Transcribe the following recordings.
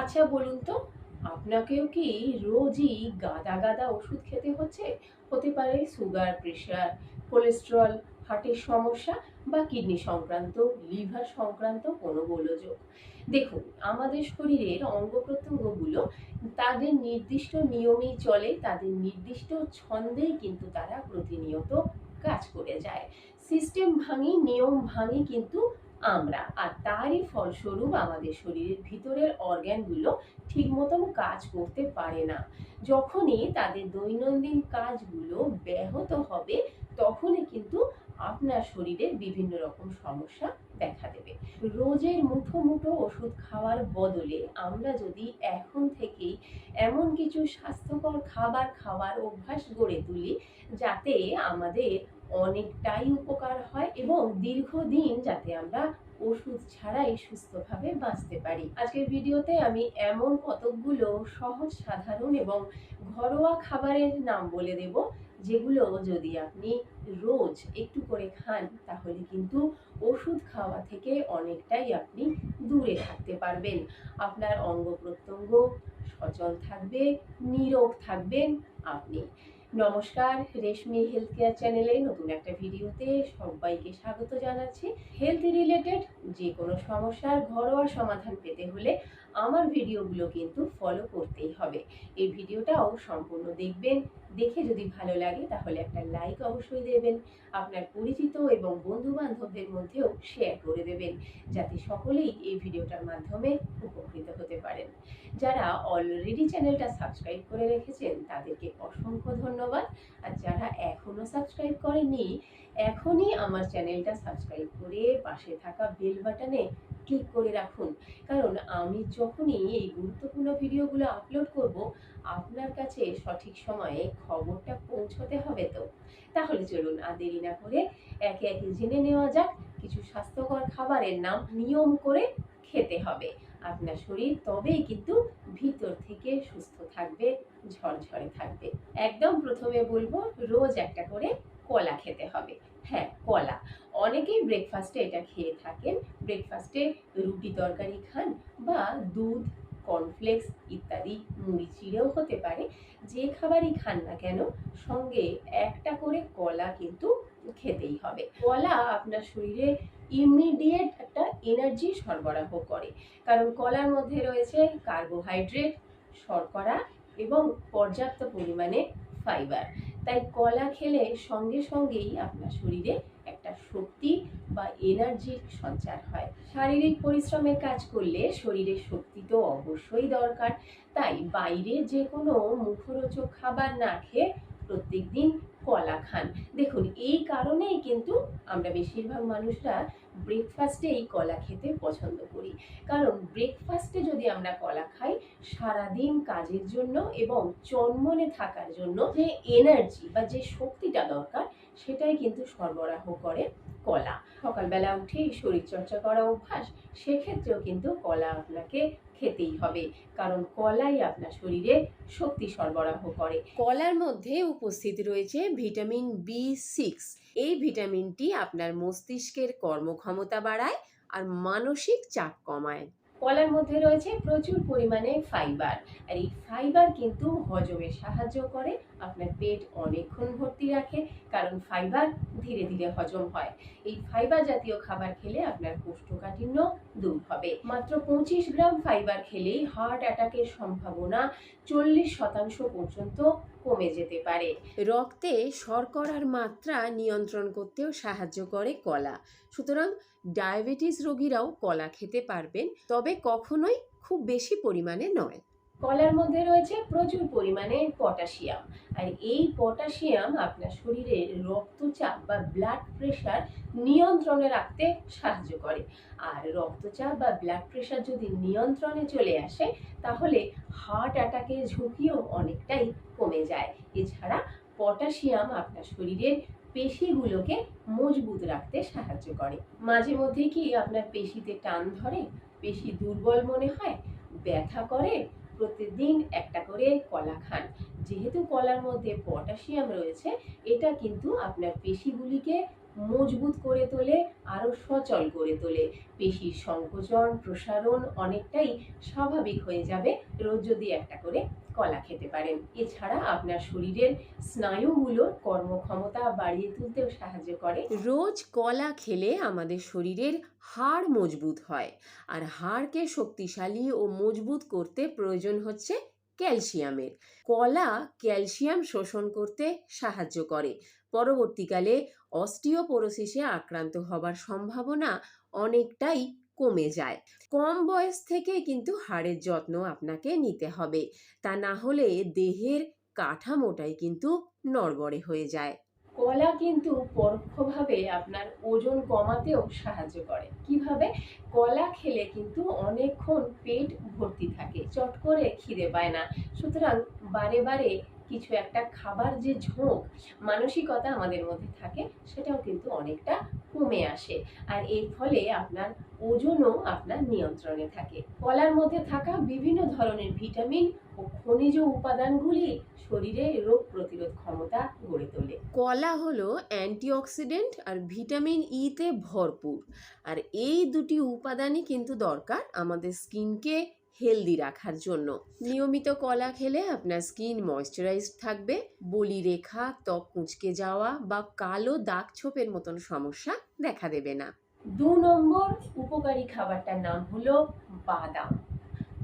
আচ্ছা বলুন তো, আপনাকেও কি রোজই গাদা গাদা ওষুধ খেতে হচ্ছে? হতে পারে সুগার, প্রেশার, কোলেস্টেরল, হার্টের সমস্যা বা কিডনি সংক্রান্ত, লিভার সংক্রান্ত কোনো গোলযোগ। দেখুন, আমাদের শরীরের অঙ্গ প্রত্যঙ্গগুলো তাদের নির্দিষ্ট নিয়মেই চলে, তাদের নির্দিষ্ট ছন্দেই কিন্তু তারা প্রতিনিয়ত কাজ করে যায়। সিস্টেম ভাঙি, নিয়ম ভাঙি কিন্তু আমরা। আর তারই ফলস্বরূপ আমাদের শরীরের ভিতরের অর্গ্যানগুলো ঠিক মতন কাজ করতে পারে না। যখনই তাদের দৈনন্দিন কাজগুলো ব্যাহত হবে, তখনই কিন্তু আপনার শরীরে বিভিন্ন রকম সমস্যা দেখা দেবে। রোজের মুঠো মুঠো ওষুধ খাওয়ার বদলে আমরা যদি এখন থেকেই এমন কিছু স্বাস্থ্যকর খাবার খাওয়ার অভ্যাস গড়ে তুলি, যাতে আমাদের অনেকটাই উপকার হয় এবং দীর্ঘদিন যাতে আমরা ওষুধ ছাড়াই সুস্থভাবে বাঁচতে পারি। আজকের ভিডিওতে আমি এমন কতকগুলো সহজ, সাধারণ এবং ঘরোয়া খাবারের নাম বলে দেব, যেগুলো যদি আপনি রোজ একটু করে খান, তাহলে কিন্তু ওষুধ খাওয়া থেকে অনেকটাই আপনি দূরে থাকতে পারবেন। আপনার অঙ্গ প্রত্যঙ্গ সচল থাকবে নীরব থাকবেন আপনি। নমস্কার, রেশমি হেলথ কেয়ার চ্যানেলে নতুন একটা ভিডিওতে সবাইকে স্বাগত জানাচ্ছি। হেলথ রিলেটেড যে কোনো সমস্যার ঘরোয়া সমাধান পেতে হলে আমার ভিডিওগুলো কিন্তু ফলো করতেই হবে। এই ভিডিওটাও সম্পূর্ণ দেখবেন। দেখে যদি ভালো লাগে তাহলে একটা লাইক অবশ্যই দেবেন। আপনার পরিচিত এবং বন্ধু বান্ধবদের মধ্যেও শেয়ার করে দেবেন, যাতে সকলেই এই ভিডিওটার মাধ্যমে উপকৃত হতে পারেন। যারা অলরেডি চ্যানেলটা সাবস্ক্রাইব করে রেখেছেন, তাদেরকে অসংখ্য ধন্যবাদ। আর যারা এখনও সাবস্ক্রাইব করেননি, এখনই আমার চ্যানেলটা সাবস্ক্রাইব করে পাশে থাকা বেল বাটনে ক্লিক করে রাখুন। কারণ আমি যখনই এই গুরুত্বপূর্ণ ভিডিওগুলো আপলোড করব, আপনার কাছে সঠিক সময়ে খবরটা পৌঁছতে হবে তো। তাহলে চলুন আর দেরি না করে একে একে জেনে নেওয়া যাক, কিছু স্বাস্থ্যকর খাবারের নাম নিয়ম করে খেতে হবে। আপনার শরীর তবেই কিন্তু ভিতর থেকে সুস্থ থাকবে, ঝরঝরে থাকবে। একদম প্রথমে বলব, রোজ একটা করে কলা খেতে হবে। হ্যাঁ কলা। অনেকেই ব্রেকফাস্টে এটা খেয়ে থাকেন। ব্রেকফাস্টে রুটি তরকারি খান বা দুধ কর্নফ্লেক্স ইত্যাদি মুড়ি চিড়েও হতে পারে। যে খাবারই খান না কেন, সঙ্গে একটা করে কলা কিন্তু খেতেই হবে। কলা আপনার শরীরে ইমিডিয়েট একটা এনার্জি সরবরাহ করে। কারণ কলার মধ্যে রয়েছে কার্বোহাইড্রেট শর্করা এবং পর্যাপ্ত পরিমাণে ফাইবার তাই কলা খেলে সঙ্গে সঙ্গেই আপনার শরীরে একটা শক্তি বা এনার্জির সঞ্চার হয়। শারীরিক পরিশ্রমের কাজ করলে শরীরে শক্তি তো অবশ্যই দরকার। তাই বাইরে যে কোনো মুখরোচক খাবার না খেয়ে প্রত্যেক দিন কলা খান। দেখুন, এই কারণেই কিন্তু আমরা বেশিরভাগ মানুষরা ব্রেকফাস্টে এই কলা খেতে পছন্দ করি। কারণ ব্রেকফাস্টে যদি আমরা কলা খাই, সারাদিন কাজের জন্য এবং চনমনে থাকার জন্য যে এনার্জি বা যে শক্তিটা দরকার, সেটাই কিন্তু সরবরাহ করে কলা। সকালবেলা উঠেই শরীরচর্চা করা অভ্যাস, সেক্ষেত্রেও কিন্তু কলা আপনাকে খেতেই হবে কারণ কলাই আপনার শরীরে শক্তি সরবরাহ করে। কলার মধ্যে উপস্থিত রয়েছে ভিটামিন বি সিক্স। এই ভিটামিনটি আপনার মস্তিষ্কের কর্মক্ষমতা বাড়ায় আর মানসিক চাপ কমায়। কলার মধ্যে রয়েছে প্রচুর পরিমাণে ফাইবার আর এই ফাইবার কিন্তু হজমে সাহায্য করে আপনার পেট অনেকক্ষণ ভর্তি রাখে, কারণ ফাইবার ধীরে ধীরে হজম হয়। এই ফাইবার জাতীয় খাবার খেলে আপনার কোষ্ঠকাঠিন্য দূর হবে। মাত্র পঁচিশ গ্রাম ফাইবার খেলেই হার্ট অ্যাটাকের সম্ভাবনা চল্লিশ শতাংশ পর্যন্ত কমে যেতে পারে। রক্তে শর্করার মাত্রা নিয়ন্ত্রণ করতেও সাহায্য করে কলা। সুতরাং ডায়াবেটিস রোগীরাও কলা খেতে পারবেন, তবে কখনোই খুব বেশি পরিমাণে নয়। কলার মধ্যে রয়েছে প্রচুর পরিমাণে পটাশিয়াম। আর এই পটাশিয়াম আপনার শরীরের রক্তচাপ বা ব্লাড প্রেশার নিয়ন্ত্রণে রাখতে সাহায্য করে। আর রক্তচাপ বা ব্লাড প্রেশার যদি নিয়ন্ত্রণে চলে আসে, তাহলে হার্ট অ্যাটাকের ঝুঁকিও অনেকটাই কমে যায়। এছাড়া পটাশিয়াম আপনার শরীরের পেশিগুলোকে মজবুত রাখতে সাহায্য করে। মাঝে মধ্যে কি আপনার পেশিতে টান ধরে? পেশি দুর্বল মনে হয়? ব্যথা করে? প্রতিদিন একটা করে কলা খান। যেহেতু কলার মধ্যে পটাশিয়াম রয়েছে এটা কিন্তু আপনার পেশিগুলিকে মজবুত করে তোলে আরও সচল করে তোলে। পেশির সংকোচন, প্রসারণ অনেকটাই স্বাভাবিক হয়ে যাবে রোজ যদি একটা করে কলা খেতে পারেন। এছাড়া আপনার শরীরের স্নায়ুগুলোর কর্মক্ষমতা বাড়িয়ে তুলতেও সাহায্য করে। রোজ কলা খেলে আমাদের শরীরের হাড় মজবুত হয়। আর হাড়কে শক্তিশালী ও মজবুত করতে প্রয়োজন হচ্ছে ক্যালসিয়ামের। কলা ক্যালসিয়াম শোষণ করতে সাহায্য করে। পরবর্তীকালে অস্টিওপোরোসিসে আক্রান্ত হবার সম্ভাবনা অনেকটাই কমে যায়। কম বয়স থেকে কিন্তু হাড়ের যত্ন আপনাকে নিতে হবে। তা না হলে দেহের কাঠামোটাই কিন্তু নড়বড়ে হয়ে যায়। কলা কিন্তু পরোক্ষভাবে আপনার ওজন কমাতেও সাহায্য করে। কীভাবে? কলা খেলে কিন্তু অনেকক্ষণ পেট ভর্তি থাকে। চট করে খিদে পায় না। সুতরাং বারে বারে কিছু একটা খাবার যে ঝোঁক, মানসিকতা আমাদের মধ্যে থাকে, সেটাও কিন্তু অনেকটা কমে আসে। আর এর ফলে আপনার ওজনও আপনার নিয়ন্ত্রণে থাকে। কলার মধ্যে থাকা বিভিন্ন ধরনের ভিটামিন ও খনিজ উপাদানগুলি শরীরে রোগ প্রতিরোধ ক্ষমতা গড়ে তোলে। কলা হলো অ্যান্টিঅক্সিডেন্ট আর ভিটামিন ইতে ভরপুর। আর এই দুটি উপাদানই কিন্তু দরকার আমাদের স্কিনকে হেলদি রাখার জন্য। নিয়মিত কলা খেলে আপনার স্কিন ময়শ্চারাইজ থাকবে। বলি রেখা, ত্বক কুঁচকে যাওয়া বা কালো দাগ ছোপের মতন সমস্যা দেখা দেবে না। দু নম্বর উপকারী খাবারটার নাম হলো বাদাম।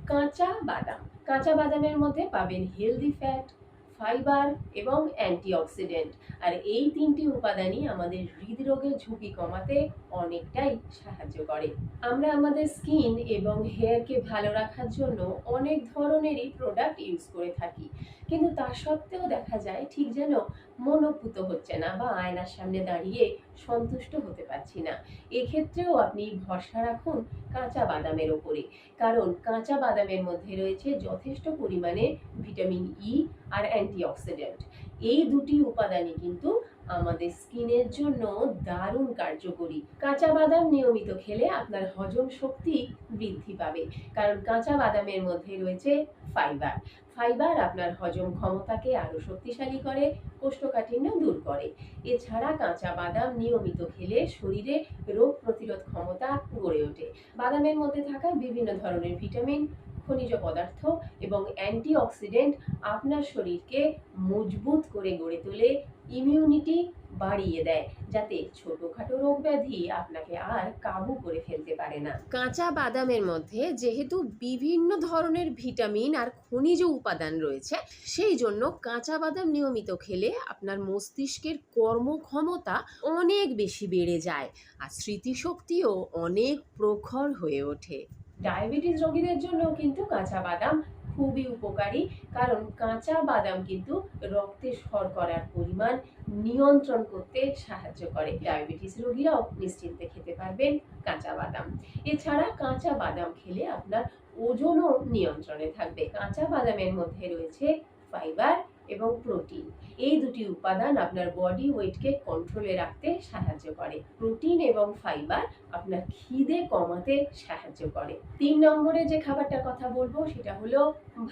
কাঁচা বাদাম। কাঁচা বাদামের মধ্যে পাবেন হেলদি ফ্যাট ফাইবার এবং অ্যান্টিঅক্সিডেন্ট। আর এই তিনটি উপাদানই আমাদের হৃদরোগের ঝুঁকি কমাতে অনেকটাই সাহায্য করে। আমরা আমাদের স্কিন এবং হেয়ারকে ভালো রাখার জন্য অনেক ধরনেরই প্রোডাক্ট ইউজ করে থাকি। কিন্তু তা সত্ত্বেও দেখা যায় ঠিক যেন মনোপুত হচ্ছে না বা আয়নার সামনে দাঁড়িয়ে সন্তুষ্ট হতে পারছি না। এক্ষেত্রেও আপনি ভরসা রাখুন কাঁচা বাদামের ওপরে। কারণ কাঁচা বাদামের মধ্যে রয়েছে যথেষ্ট পরিমাণে ভিটামিন ই আর অ্যান্টিঅক্সিডেন্ট। এই দুটি উপাদানই কিন্তু আমাদের স্কিনের জন্য দারুণ কার্যকরী। কাঁচা বাদাম নিয়মিত খেলে আপনার হজম শক্তি বৃদ্ধি পাবে। কারণ কাঁচা বাদামের মধ্যে রয়েছে ফাইবার। ফাইবার আপনার হজম ক্ষমতাকে আরও শক্তিশালী করে, কোষ্ঠকাঠিন্য দূর করে। এছাড়া কাঁচা বাদাম নিয়মিত খেলে শরীরে রোগ প্রতিরোধ ক্ষমতা গড়ে ওঠে। বাদামের মধ্যে থাকা বিভিন্ন ধরনের ভিটামিন, খনিজ পদার্থ এবং অ্যান্টিঅক্সিডেন্ট আপনার শরীরকে মজবুত করে গড়ে তোলে, ইমিউনিটি বাড়িয়ে দেয়। যাতে ছোটখাটো রোগ ব্যাধি আপনাকে আর কাবু করে ফেলতে পারে না। কাঁচা বাদামের মধ্যে যেহেতু বিভিন্ন ধরনের ভিটামিন আর খনিজ উপাদান রয়েছে সেই জন্য কাঁচা বাদাম নিয়মিত খেলে আপনার মস্তিষ্কের কর্মক্ষমতা অনেক বেশি বেড়ে যায় আর স্মৃতিশক্তিও অনেক প্রখর হয়ে ওঠে। ডায়াবেটিস রোগীদের জন্য কিন্তু কাঁচা বাদাম খুবই উপকারী, কারণ কাঁচা বাদাম কিন্তু রক্তে শর্করার পরিমাণ নিয়ন্ত্রণ করতে সাহায্য করে। ডায়াবেটিস রোগীরাও নিশ্চিন্তে খেতে পারবেন কাঁচা বাদাম। এছাড়া কাঁচা বাদাম খেলে আপনার ওজনও নিয়ন্ত্রণে থাকবে। কাঁচা বাদামের মধ্যে রয়েছে ফাইবার এবং প্রোটিন। এই দুটি উপাদান আপনার বডি ওয়েটকে কন্ট্রোলে রাখতে সাহায্য করে। প্রোটিন এবং ফাইবার আপনার খিদে কমাতে সাহায্য করে। তিন নম্বরে যে খাবারটার কথা বলব, সেটা হলো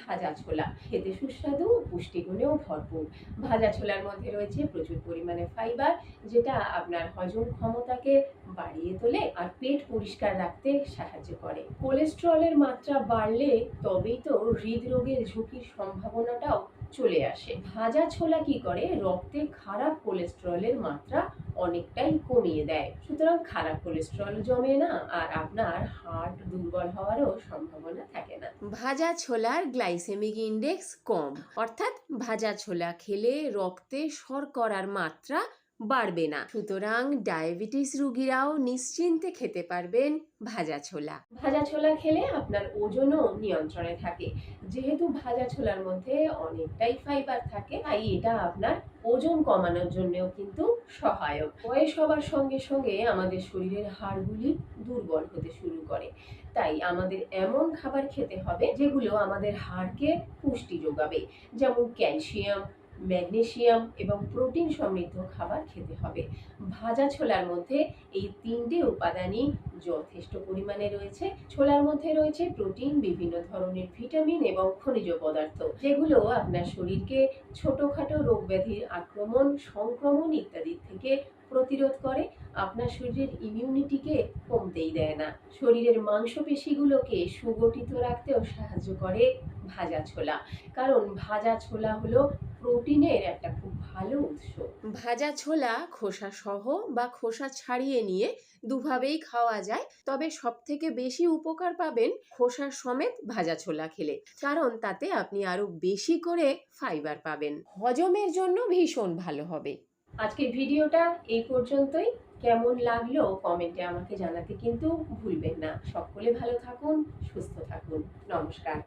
ভাজা ছোলা। খেতে সুস্বাদু, পুষ্টিগুণেও ভরপুর। ভাজা ছোলার মধ্যে রয়েছে প্রচুর পরিমাণে ফাইবার, যেটা আপনার হজম ক্ষমতাকে বাড়িয়ে তোলে আর পেট পরিষ্কার রাখতে সাহায্য করে। কোলেস্ট্রলের মাত্রা বাড়লে তবেই তো হৃদরোগের ঝুঁকির সম্ভাবনাটাও চলে আসে। ভাজা ছোলা কি করে? রক্তে খারাপ কোলেস্ট্রলের মাত্রা অনেকটাই কমিয়ে দেয়। সুতরাং খারাপ কোলেস্ট্রল জমে না আর আপনার হার্ট দুর্বল হওয়ারও সম্ভাবনা থাকে না। ভাজা ছোলার গ্লাইসেমিক ইন্ডেক্স কম। অর্থাৎ ভাজা ছোলা খেলে রক্তে শর্করার মাত্রা বাড়বে না। সুতরাং ডায়াবেটিস রুগীরাও নিশ্চিন্তে খেতে পারবেন ভাজা ছোলা। ভাজা ছোলা খেলে আপনার ওজনও নিয়ন্ত্রণে থাকে। যেহেতু ভাজা ছোলার মধ্যে অনেকটাই ফাইবার থাকে, তাই এটা আপনার ওজন কমানোর জন্যও কিন্তু সহায়ক। বয়স হবার সঙ্গে সঙ্গে আমাদের শরীরের হাড়গুলি দুর্বল হতে শুরু করে। তাই আমাদের এমন খাবার খেতে হবে যেগুলো আমাদের হাড়কে পুষ্টি যোগাবে। যেমন ক্যালসিয়াম ম্যাগনেসিয়াম এবং প্রোটিন সমৃদ্ধ খাবার খেতে হবে। ভাজা ছোলার মধ্যে এই তিনটে উপাদানই যথেষ্ট পরিমাণে রয়েছে। ছোলার মধ্যে রয়েছে প্রোটিন, বিভিন্ন ধরনের ভিটামিন এবং খনিজ পদার্থ, যেগুলো আপনার শরীরকে ছোটখাটো রোগ ব্যাধির আক্রমণ, সংক্রমণ ইত্যাদি থেকে প্রতিরোধ করে। আপনার শরীরের ইমিউনিটিকে কমতেই দেয় না। শরীরের মাংসপেশিগুলোকে সুগঠিত রাখতেও সাহায্য করে ভাজা ছোলা। কারণ ভাজা ছোলা হলো প্রোটিনের একটা খুব ভালো উৎস। ভাজা ছোলা খোসা সহ বা খোসা ছাড়িয়ে নিয়ে দুভাবেই খাওয়া যায়। তবে সব থেকে বেশি উপকার পাবেন খোসা সমেত ভাজা ছোলা খেলে। কারণ তাতে আপনি আরও বেশি করে ফাইবার পাবেন। হজমের জন্য ভীষণ ভালো হবে। আজকের ভিডিওটা এই পর্যন্তই। কেমন লাগল কমেন্টে আমাকে জানাতে কিন্তু ভুলবেন না। সকলে ভালো থাকুন সুস্থ থাকুন। নমস্কার।